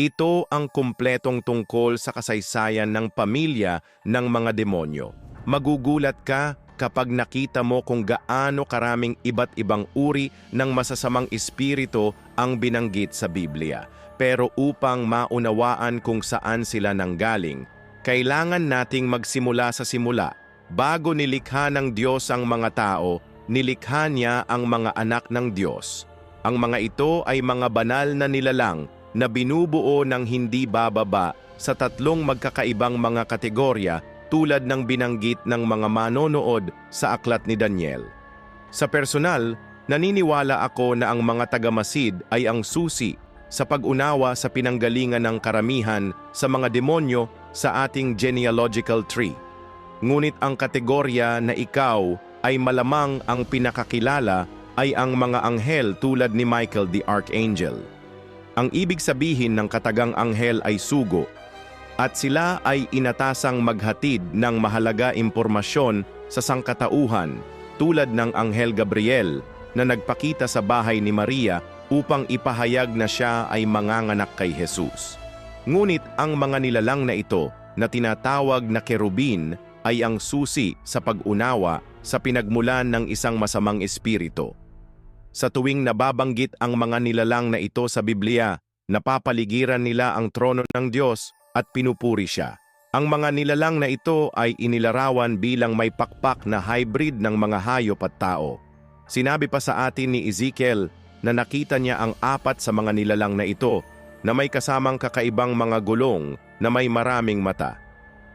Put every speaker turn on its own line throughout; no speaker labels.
Ito ang kumpletong tungkol sa kasaysayan ng pamilya ng mga demonyo. Magugulat ka kapag nakita mo kung gaano karaming iba't ibang uri ng masasamang espiritu ang binanggit sa Biblia. Pero upang maunawaan kung saan sila nanggaling, kailangan nating magsimula sa simula. Bago nilikha ng Diyos ang mga tao, nilikha niya ang mga anak ng Diyos. Ang mga ito ay mga banal na nilalang na binubuo ng hindi bababa sa tatlong magkakaibang mga kategorya tulad ng binanggit ng mga manonood sa aklat ni Daniel. Sa personal, naniniwala ako na ang mga tagamasid ay ang susi sa pag-unawa sa pinanggalingan ng karamihan sa mga demonyo sa ating genealogical tree. Ngunit ang kategorya na ikaw ay malamang ang pinakakilala ay ang mga anghel tulad ni Michael the Archangel. Ang ibig sabihin ng katagang anghel ay sugo at sila ay inatasang maghatid ng mahalaga impormasyon sa sangkatauhan tulad ng Anghel Gabriel na nagpakita sa bahay ni Maria upang ipahayag na siya ay manganganak kay Jesus. Ngunit ang mga nilalang na ito na tinatawag na kerubin ay ang susi sa pag-unawa sa pinagmulan ng isang masamang espiritu. Sa tuwing nababanggit ang mga nilalang na ito sa Biblia, napapaligiran nila ang trono ng Diyos at pinupuri siya. Ang mga nilalang na ito ay inilarawan bilang may pakpak na hybrid ng mga hayop at tao. Sinabi pa sa atin ni Ezekiel na nakita niya ang apat sa mga nilalang na ito na may kasamang kakaibang mga gulong na may maraming mata.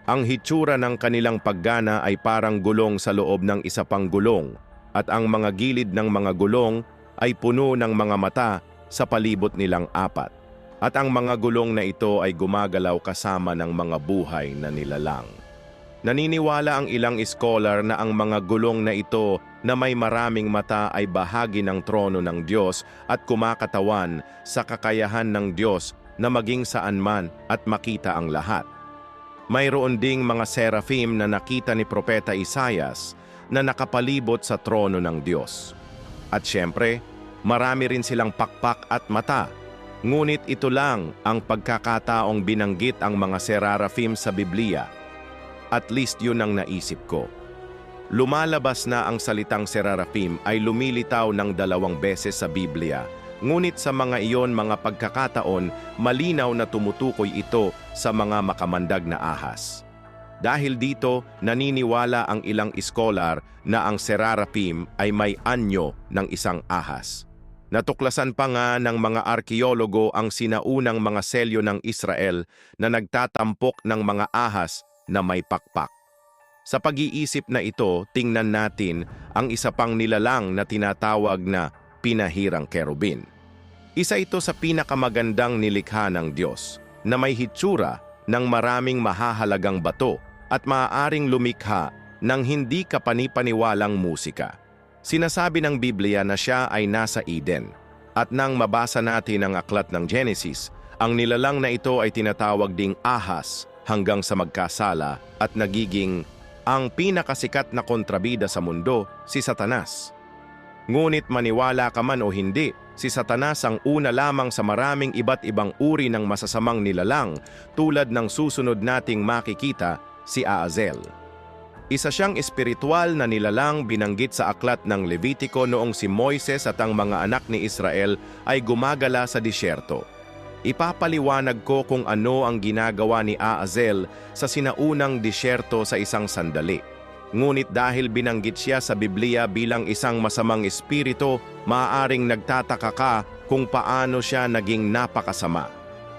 Ang hitsura ng kanilang paggana ay parang gulong sa loob ng isa pang gulong at ang mga gilid ng mga gulong ay puno ng mga mata sa palibot nilang apat. At ang mga gulong na ito ay gumagalaw kasama ng mga buhay na nilalang. Naniniwala ang ilang scholar na ang mga gulong na ito na may maraming mata ay bahagi ng trono ng Diyos at kumakatawan sa kakayahan ng Diyos na maging saan man at makita ang lahat. Mayroon ding mga seraphim na nakita ni Propeta Isayas na nakapalibot sa trono ng Diyos. At siyempre, marami rin silang pakpak at mata Ngunit ito lang ang pagkakataong binanggit ang mga serarafim sa Biblia. At least yun ang naisip ko. Lumalabas na ang salitang serarafim ay lumilitaw ng dalawang beses sa Biblia. Ngunit sa mga iyon mga pagkakataon, malinaw na tumutukoy ito sa mga makamandag na ahas. Dahil dito, naniniwala ang ilang iskolar na ang serarafim ay may anyo ng isang ahas. Natuklasan pa nga ng mga arkeologo ang sinaunang mga selyo ng Israel na nagtatampok ng mga ahas na may pakpak. Sa pag-iisip na ito, tingnan natin ang isa pang nilalang na tinatawag na pinahirang kerubin. Isa ito sa pinakamagandang nilikha ng Diyos na may hitsura ng maraming mahahalagang bato at maaaring lumikha ng hindi kapanipaniwalang musika. Sinasabi ng Biblia na siya ay nasa Eden. At nang mabasa natin ang aklat ng Genesis, ang nilalang na ito ay tinatawag ding ahas hanggang sa magkasala at nagiging ang pinakasikat na kontrabida sa mundo, si Satanas. Ngunit maniwala ka man o hindi, si Satanas ang una lamang sa maraming iba't ibang uri ng masasamang nilalang tulad ng susunod nating makikita si Aazel. Isa siyang espiritual na nilalang binanggit sa aklat ng Levitico noong si Moises at ang mga anak ni Israel ay gumagala sa disyerto. Ipapaliwanag ko kung ano ang ginagawa ni Aazel sa sinaunang disyerto sa isang sandali. Ngunit dahil binanggit siya sa Biblia bilang isang masamang espiritu, maaaring nagtataka ka kung paano siya naging napakasama.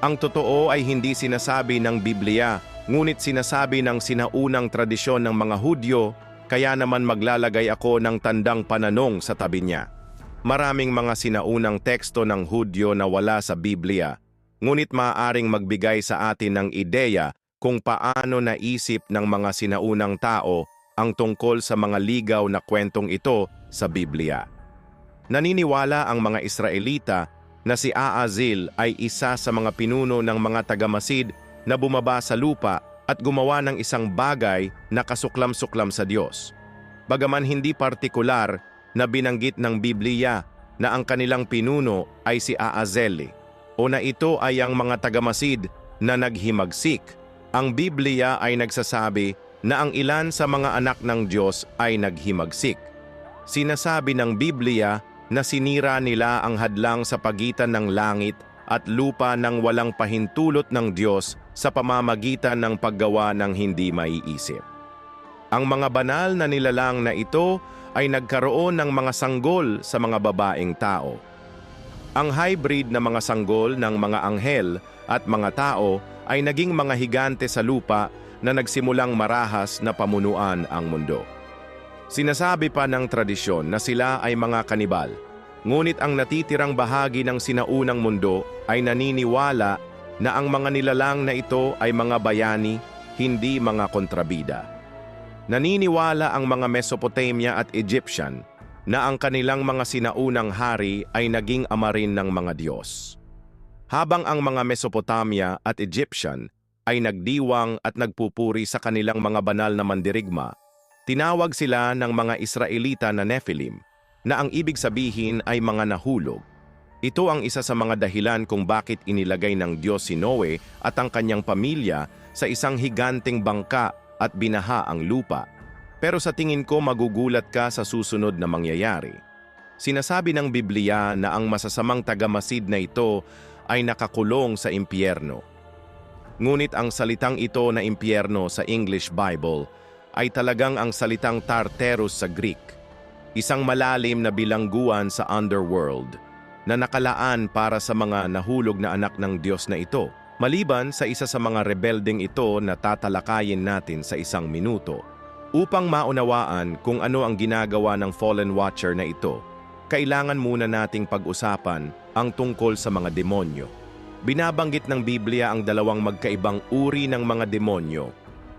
Ang totoo ay hindi sinasabi ng Biblia Ngunit sinasabi ng sinaunang tradisyon ng mga Hudyo, kaya naman maglalagay ako ng tandang pananong sa tabi niya. Maraming mga sinaunang teksto ng Hudyo na wala sa Biblia, ngunit maaaring magbigay sa atin ng ideya kung paano naisip ng mga sinaunang tao ang tungkol sa mga ligaw na kwentong ito sa Biblia. Naniniwala ang mga Israelita na si Aazil ay isa sa mga pinuno ng mga tagamasid na bumaba sa lupa at gumawa ng isang bagay na kasuklam-suklam sa Diyos. Bagaman hindi partikular na binanggit ng Biblia na ang kanilang pinuno ay si Aazeli. o na ito ay ang mga tagamasid na naghimagsik. Ang Biblia ay nagsasabi na ang ilan sa mga anak ng Diyos ay naghimagsik. Sinasabi ng Biblia na sinira nila ang hadlang sa pagitan ng langit at lupa ng walang pahintulot ng Diyos sa pamamagitan ng paggawa ng hindi maiisip. Ang mga banal na nilalang na ito ay nagkaroon ng mga sanggol sa mga babaeng tao. Ang hybrid na mga sanggol ng mga anghel at mga tao ay naging mga higante sa lupa na nagsimulang marahas na pamunuan ang mundo. Sinasabi pa ng tradisyon na sila ay mga kanibal, ngunit ang natitirang bahagi ng sinaunang mundo ay naniniwala na ang mga nilalang na ito ay mga bayani, hindi mga kontrabida. Naniniwala ang mga Mesopotamia at Egyptian na ang kanilang mga sinaunang hari ay naging ama rin ng mga Diyos. Habang ang mga Mesopotamia at Egyptian ay nagdiwang at nagpupuri sa kanilang mga banal na mandirigma, tinawag sila ng mga Israelita na Nephilim, na ang ibig sabihin ay mga nahulog. Ito ang isa sa mga dahilan kung bakit inilagay ng Diyos si Noe at ang kanyang pamilya sa isang higanting bangka at binaha ang lupa. Pero sa tingin ko magugulat ka sa susunod na mangyayari. Sinasabi ng Biblia na ang masasamang tagamasid na ito ay nakakulong sa impyerno. Ngunit ang salitang ito na impyerno sa English Bible ay talagang ang salitang Tartarus sa Greek, isang malalim na bilangguan sa underworld na nakalaan para sa mga nahulog na anak ng Diyos na ito, maliban sa isa sa mga rebelding ito na tatalakayin natin sa isang minuto. Upang maunawaan kung ano ang ginagawa ng fallen watcher na ito, kailangan muna nating pag-usapan ang tungkol sa mga demonyo. Binabanggit ng Biblia ang dalawang magkaibang uri ng mga demonyo.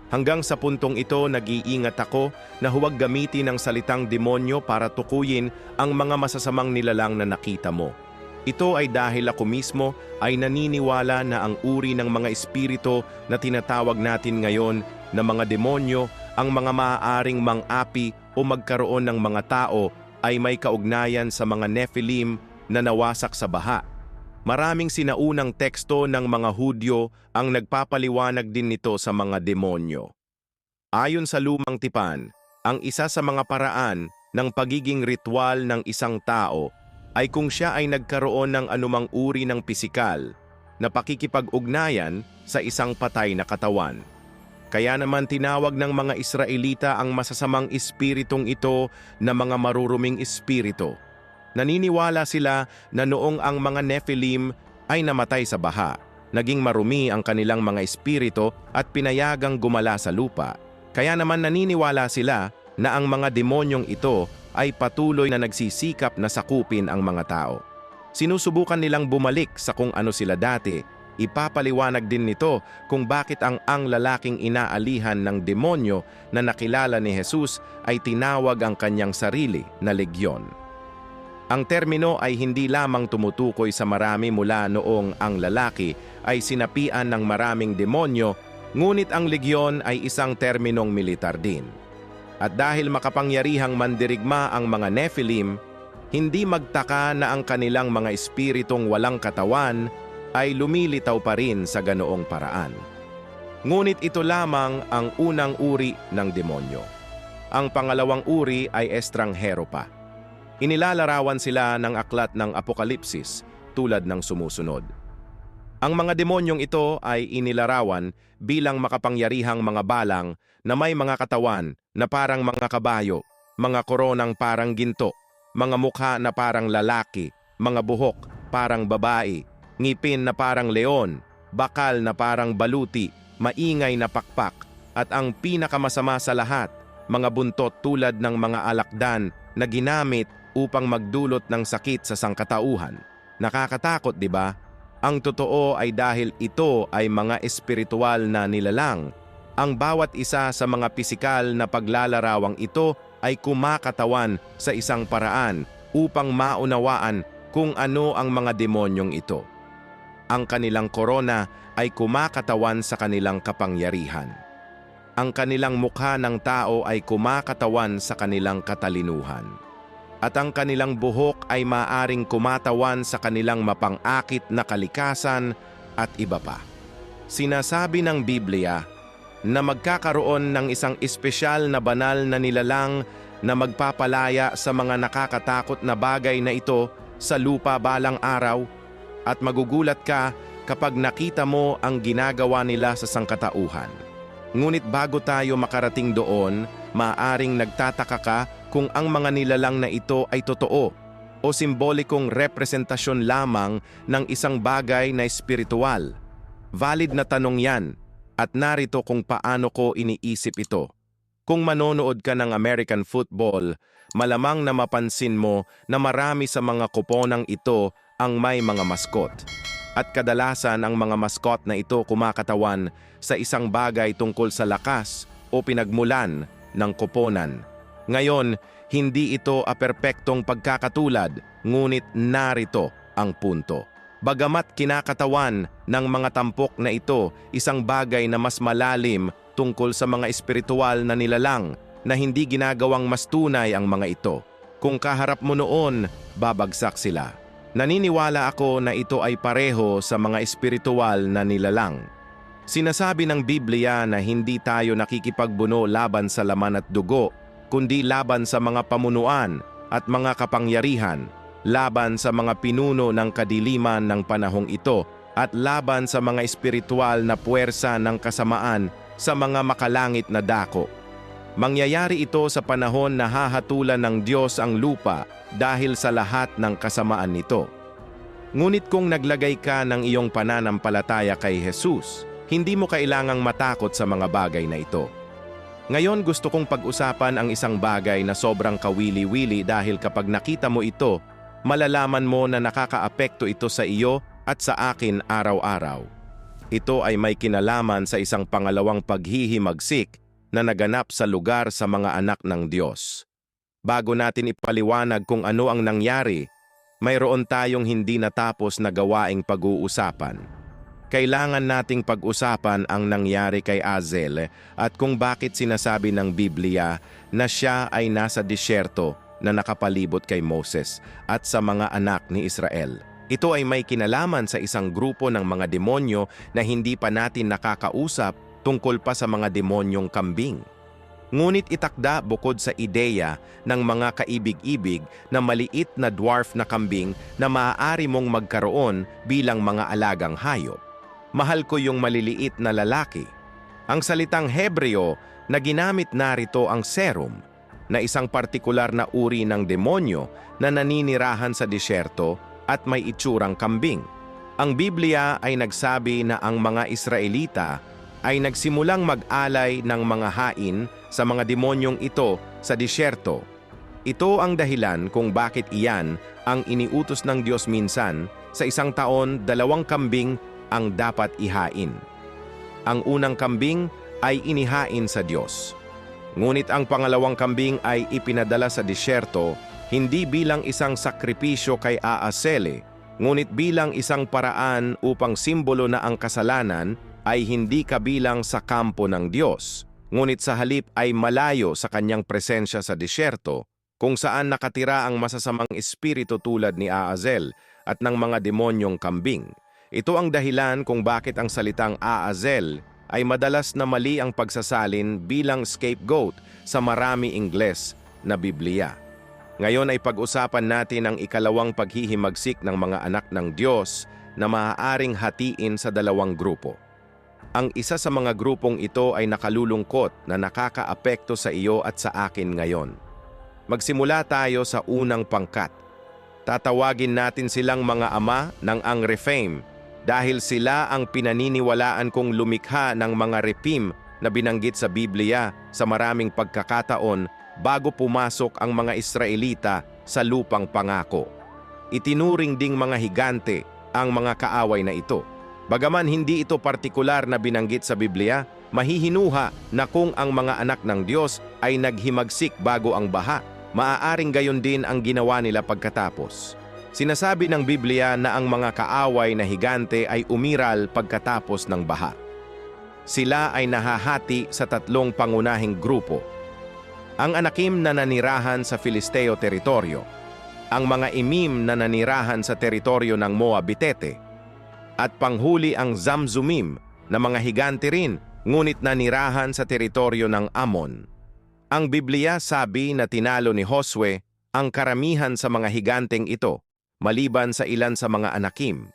Hanggang sa puntong ito, nag-iingat ako na huwag gamitin ang salitang demonyo para tukuyin ang mga masasamang nilalang na nakita mo. Ito ay dahil ako mismo ay naniniwala na ang uri ng mga espiritu na tinatawag natin ngayon na mga demonyo, ang mga maaaring mang-api o magkaroon ng mga tao ay may kaugnayan sa mga Nephilim na nawasak sa baha. Maraming sinaunang teksto ng mga Hudyo ang nagpapaliwanag din nito sa mga demonyo. Ayon sa lumang tipan, ang isa sa mga paraan ng pagiging ritual ng isang tao ay kung siya ay nagkaroon ng anumang uri ng pisikal na pakikipag-ugnayan sa isang patay na katawan. Kaya naman tinawag ng mga Israelita ang masasamang espiritong ito na mga maruruming espiritu. Naniniwala sila na noong ang mga Nephilim ay namatay sa baha, naging marumi ang kanilang mga espiritu at pinayagang gumala sa lupa. Kaya naman naniniwala sila na ang mga demonyong ito ay patuloy na nagsisikap na sakupin ang mga tao. Sinusubukan nilang bumalik sa kung ano sila dati. Ipapaliwanag din nito kung bakit ang ang lalaking inaalihan ng demonyo na nakilala ni Jesus ay tinawag ang kanyang sarili na legyon. Ang termino ay hindi lamang tumutukoy sa marami mula noong ang lalaki ay sinapian ng maraming demonyo, ngunit ang legyon ay isang terminong militar din. At dahil makapangyarihang mandirigma ang mga Nephilim, hindi magtaka na ang kanilang mga espiritong walang katawan ay lumilitaw pa rin sa ganoong paraan. Ngunit ito lamang ang unang uri ng demonyo. Ang pangalawang uri ay estranghero pa. Inilalarawan sila ng aklat ng Apokalipsis tulad ng sumusunod. Ang mga demonyong ito ay inilarawan bilang makapangyarihang mga balang na may mga katawan na parang mga kabayo, mga koronang parang ginto, mga mukha na parang lalaki, mga buhok parang babae, ngipin na parang leon, bakal na parang baluti, maingay na pakpak, at ang pinakamasama sa lahat, mga buntot tulad ng mga alakdan na ginamit upang magdulot ng sakit sa sangkatauhan. Nakakatakot, di ba? Ang totoo ay dahil ito ay mga espiritual na nilalang. Ang bawat isa sa mga pisikal na paglalarawang ito ay kumakatawan sa isang paraan upang maunawaan kung ano ang mga demonyong ito. Ang kanilang korona ay kumakatawan sa kanilang kapangyarihan. Ang kanilang mukha ng tao ay kumakatawan sa kanilang katalinuhan. At ang kanilang buhok ay maaring kumatawan sa kanilang mapangakit na kalikasan at iba pa. Sinasabi ng Biblia na magkakaroon ng isang espesyal na banal na nilalang na magpapalaya sa mga nakakatakot na bagay na ito sa lupa balang araw at magugulat ka kapag nakita mo ang ginagawa nila sa sangkatauhan. Ngunit bago tayo makarating doon, maaring nagtataka ka kung ang mga nilalang na ito ay totoo o simbolikong representasyon lamang ng isang bagay na espiritual. Valid na tanong yan at narito kung paano ko iniisip ito. Kung manonood ka ng American football, malamang na mapansin mo na marami sa mga kuponang ito ang may mga maskot. At kadalasan ang mga maskot na ito kumakatawan sa isang bagay tungkol sa lakas o pinagmulan ng kuponan. Ngayon, hindi ito a perpektong pagkakatulad, ngunit narito ang punto. Bagamat kinakatawan ng mga tampok na ito isang bagay na mas malalim tungkol sa mga espiritual na nilalang na hindi ginagawang mas tunay ang mga ito. Kung kaharap mo noon, babagsak sila. Naniniwala ako na ito ay pareho sa mga espiritual na nilalang. Sinasabi ng Biblia na hindi tayo nakikipagbuno laban sa laman at dugo, kundi laban sa mga pamunuan at mga kapangyarihan, laban sa mga pinuno ng kadiliman ng panahong ito, at laban sa mga espiritual na puwersa ng kasamaan sa mga makalangit na dako. Mangyayari ito sa panahon na hahatulan ng Diyos ang lupa dahil sa lahat ng kasamaan nito. Ngunit kung naglagay ka ng iyong pananampalataya kay Jesus, hindi mo kailangang matakot sa mga bagay na ito. Ngayon gusto kong pag-usapan ang isang bagay na sobrang kawili-wili dahil kapag nakita mo ito, malalaman mo na nakakaapekto ito sa iyo at sa akin araw-araw. Ito ay may kinalaman sa isang pangalawang paghihimagsik na naganap sa lugar sa mga anak ng Diyos. Bago natin ipaliwanag kung ano ang nangyari, mayroon tayong hindi natapos na gawaing pag-uusapan. Kailangan nating pag-usapan ang nangyari kay Azel at kung bakit sinasabi ng Biblia na siya ay nasa disyerto na nakapalibot kay Moses at sa mga anak ni Israel. Ito ay may kinalaman sa isang grupo ng mga demonyo na hindi pa natin nakakausap tungkol pa sa mga demonyong kambing. Ngunit itakda bukod sa ideya ng mga kaibig-ibig na maliit na dwarf na kambing na maaari mong magkaroon bilang mga alagang hayop. Mahal ko yung maliliit na lalaki. Ang salitang Hebreo na ginamit narito ang serum, na isang partikular na uri ng demonyo na naninirahan sa disyerto at may itsurang kambing. Ang Biblia ay nagsabi na ang mga Israelita ay nagsimulang mag-alay ng mga hain sa mga demonyong ito sa disyerto. Ito ang dahilan kung bakit iyan ang iniutos ng Diyos minsan sa isang taon dalawang kambing ang dapat ihain. Ang unang kambing ay inihain sa Diyos. Ngunit ang pangalawang kambing ay ipinadala sa disyerto hindi bilang isang sakripisyo kay Aasele, ngunit bilang isang paraan upang simbolo na ang kasalanan ay hindi kabilang sa kampo ng Diyos, ngunit sa halip ay malayo sa kanyang presensya sa disyerto, kung saan nakatira ang masasamang espiritu tulad ni Aazel at ng mga demonyong kambing. Ito ang dahilan kung bakit ang salitang Aazel ay madalas na mali ang pagsasalin bilang scapegoat sa marami Ingles na Biblia. Ngayon ay pag-usapan natin ang ikalawang paghihimagsik ng mga anak ng Diyos na maaaring hatiin sa dalawang grupo. Ang isa sa mga grupong ito ay nakalulungkot na nakakaapekto sa iyo at sa akin ngayon. Magsimula tayo sa unang pangkat. Tatawagin natin silang mga ama ng ang Refame dahil sila ang pinaniniwalaan kong lumikha ng mga repim na binanggit sa Biblia sa maraming pagkakataon bago pumasok ang mga Israelita sa lupang pangako. Itinuring ding mga higante ang mga kaaway na ito. Bagaman hindi ito partikular na binanggit sa Biblia, mahihinuha na kung ang mga anak ng Diyos ay naghimagsik bago ang baha, maaaring gayon din ang ginawa nila pagkatapos. Sinasabi ng Biblia na ang mga kaaway na higante ay umiral pagkatapos ng baha. Sila ay nahahati sa tatlong pangunahing grupo ang anakim na nanirahan sa Filisteo teritoryo, ang mga imim na nanirahan sa teritoryo ng Moabitete, at panghuli ang Zamzumim na mga higante rin ngunit nanirahan sa teritoryo ng Amon. Ang Biblia sabi na tinalo ni Josue ang karamihan sa mga higanteng ito, maliban sa ilan sa mga anakim.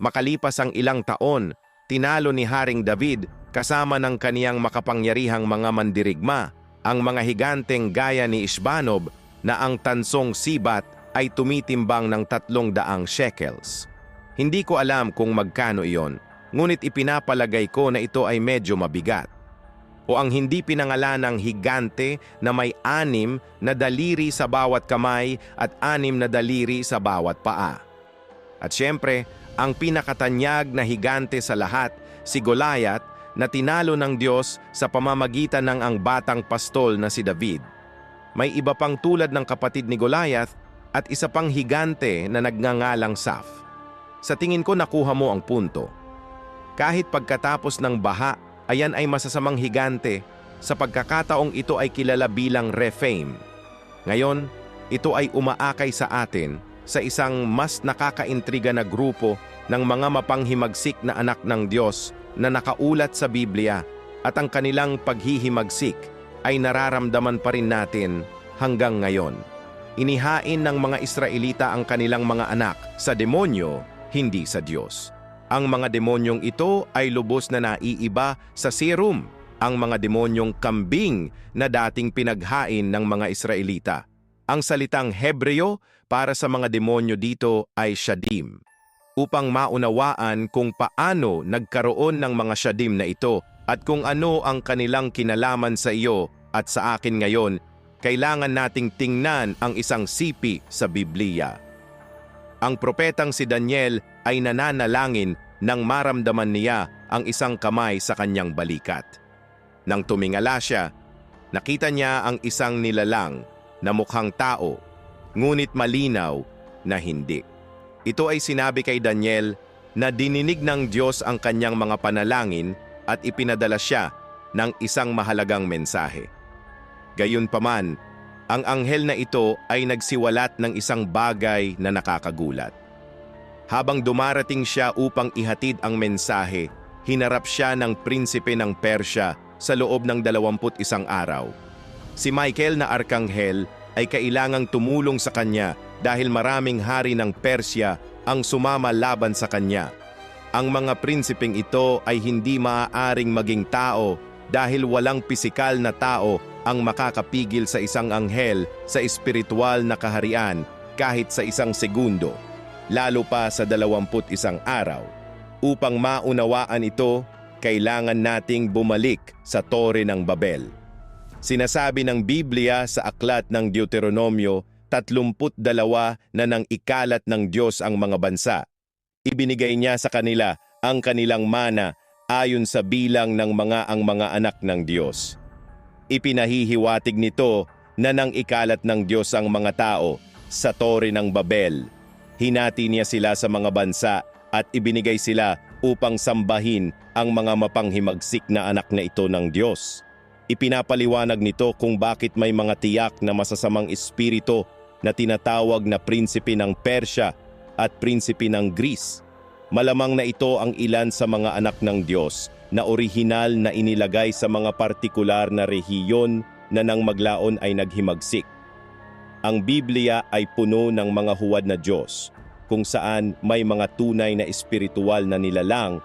Makalipas ang ilang taon, tinalo ni Haring David kasama ng kaniyang makapangyarihang mga mandirigma ang mga higanteng gaya ni Ishbanob na ang tansong sibat ay tumitimbang ng tatlong daang shekels. Hindi ko alam kung magkano iyon, ngunit ipinapalagay ko na ito ay medyo mabigat. O ang hindi pinangalanang higante na may anim na daliri sa bawat kamay at anim na daliri sa bawat paa. At siyempre, ang pinakatanyag na higante sa lahat, si Goliath, na tinalo ng Diyos sa pamamagitan ng ang batang pastol na si David. May iba pang tulad ng kapatid ni Goliath at isa pang higante na nagngangalang Saf. Sa tingin ko nakuha mo ang punto. Kahit pagkatapos ng baha, ayan ay masasamang higante, sa pagkakataong ito ay kilala bilang Rephaim. Ngayon, ito ay umaakay sa atin sa isang mas nakakaintriga na grupo ng mga mapanghimagsik na anak ng Diyos na nakaulat sa Biblia at ang kanilang paghihimagsik ay nararamdaman pa rin natin hanggang ngayon. Inihain ng mga Israelita ang kanilang mga anak sa demonyo, hindi sa Diyos. Ang mga demonyong ito ay lubos na naiiba sa serum, ang mga demonyong kambing na dating pinaghain ng mga Israelita. Ang salitang Hebreo para sa mga demonyo dito ay Shadim upang maunawaan kung paano nagkaroon ng mga shadim na ito at kung ano ang kanilang kinalaman sa iyo at sa akin ngayon, kailangan nating tingnan ang isang sipi sa Biblia. Ang propetang si Daniel ay nananalangin nang maramdaman niya ang isang kamay sa kanyang balikat. Nang tumingala siya, nakita niya ang isang nilalang na mukhang tao, ngunit malinaw na hindi. Ito ay sinabi kay Daniel na dininig ng Diyos ang kanyang mga panalangin at ipinadala siya ng isang mahalagang mensahe. Gayunpaman, ang anghel na ito ay nagsiwalat ng isang bagay na nakakagulat. Habang dumarating siya upang ihatid ang mensahe, hinarap siya ng prinsipe ng Persya sa loob ng 21 araw. Si Michael na arkanghel ay kailangang tumulong sa kanya dahil maraming hari ng Persya ang sumama laban sa kanya. Ang mga prinsipeng ito ay hindi maaaring maging tao dahil walang pisikal na tao ang makakapigil sa isang anghel sa espiritual na kaharian kahit sa isang segundo lalo pa sa 21 araw. Upang maunawaan ito, kailangan nating bumalik sa Tore ng Babel. Sinasabi ng Biblia sa aklat ng Deuteronomio, 32 na nang ikalat ng Diyos ang mga bansa. Ibinigay niya sa kanila ang kanilang mana ayon sa bilang ng mga ang mga anak ng Diyos. Ipinahihiwatig nito na nang ikalat ng Diyos ang mga tao sa Tore ng Babel Hinati niya sila sa mga bansa at ibinigay sila upang sambahin ang mga mapanghimagsik na anak na ito ng Diyos. Ipinapaliwanag nito kung bakit may mga tiyak na masasamang espiritu na tinatawag na prinsipe ng Persya at prinsipe ng Greece. Malamang na ito ang ilan sa mga anak ng Diyos na orihinal na inilagay sa mga partikular na rehiyon na nang maglaon ay naghimagsik. Ang Biblia ay puno ng mga huwad na Diyos, kung saan may mga tunay na espiritual na nilalang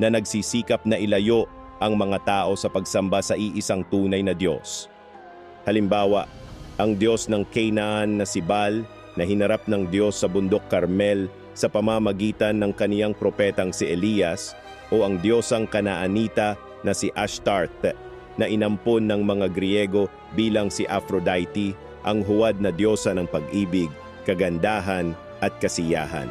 na nagsisikap na ilayo ang mga tao sa pagsamba sa iisang tunay na Diyos. Halimbawa, ang Diyos ng Canaan na si Baal na hinarap ng Diyos sa bundok Carmel sa pamamagitan ng kaniyang propetang si Elias o ang Diyosang Kanaanita na si Ashtart na inampon ng mga Griego bilang si Aphrodite ang huwad na diyosa ng pag-ibig, kagandahan at kasiyahan.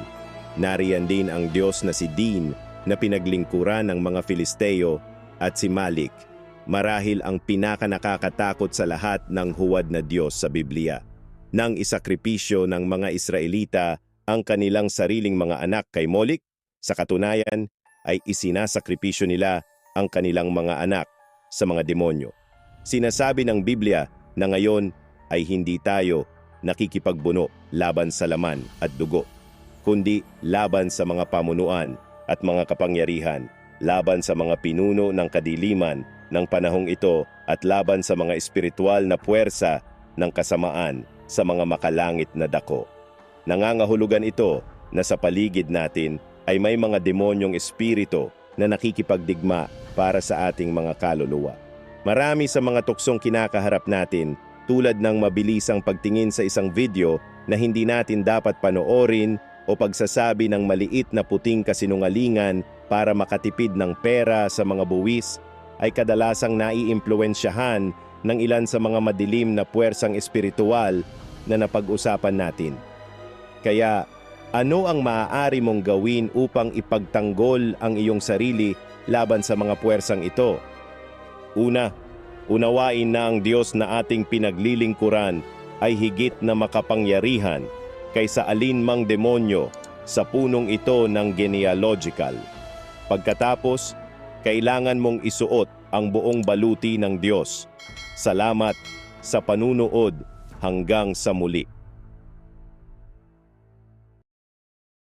Nariyan din ang Diyos na si Din na pinaglingkuran ng mga Filisteo at si Malik, marahil ang pinakanakakatakot sa lahat ng huwad na Diyos sa Biblia. Nang isakripisyo ng mga Israelita ang kanilang sariling mga anak kay Molik, sa katunayan ay isinasakripisyo nila ang kanilang mga anak sa mga demonyo. Sinasabi ng Biblia
na ngayon ay hindi tayo nakikipagbuno laban sa laman at dugo, kundi laban sa mga pamunuan at mga kapangyarihan, laban sa mga pinuno ng kadiliman ng panahong ito at laban sa mga espiritual na puwersa ng kasamaan sa mga makalangit na dako. Nangangahulugan ito na sa paligid natin ay may mga demonyong espiritu na nakikipagdigma para sa ating mga kaluluwa. Marami sa mga tuksong kinakaharap natin tulad ng mabilisang pagtingin sa isang video na hindi natin dapat panoorin o pagsasabi ng maliit na puting kasinungalingan para makatipid ng pera sa mga buwis ay kadalasang naiimpluensyahan ng ilan sa mga madilim na puwersang espiritual na napag-usapan natin. Kaya ano ang maaari mong gawin upang ipagtanggol ang iyong sarili laban sa mga puwersang ito? Una, unawain na ang Diyos na ating pinaglilingkuran ay higit na makapangyarihan kaysa alinmang demonyo sa punong ito ng genealogical. Pagkatapos, kailangan mong isuot ang buong baluti ng Diyos. Salamat sa panunood hanggang sa muli.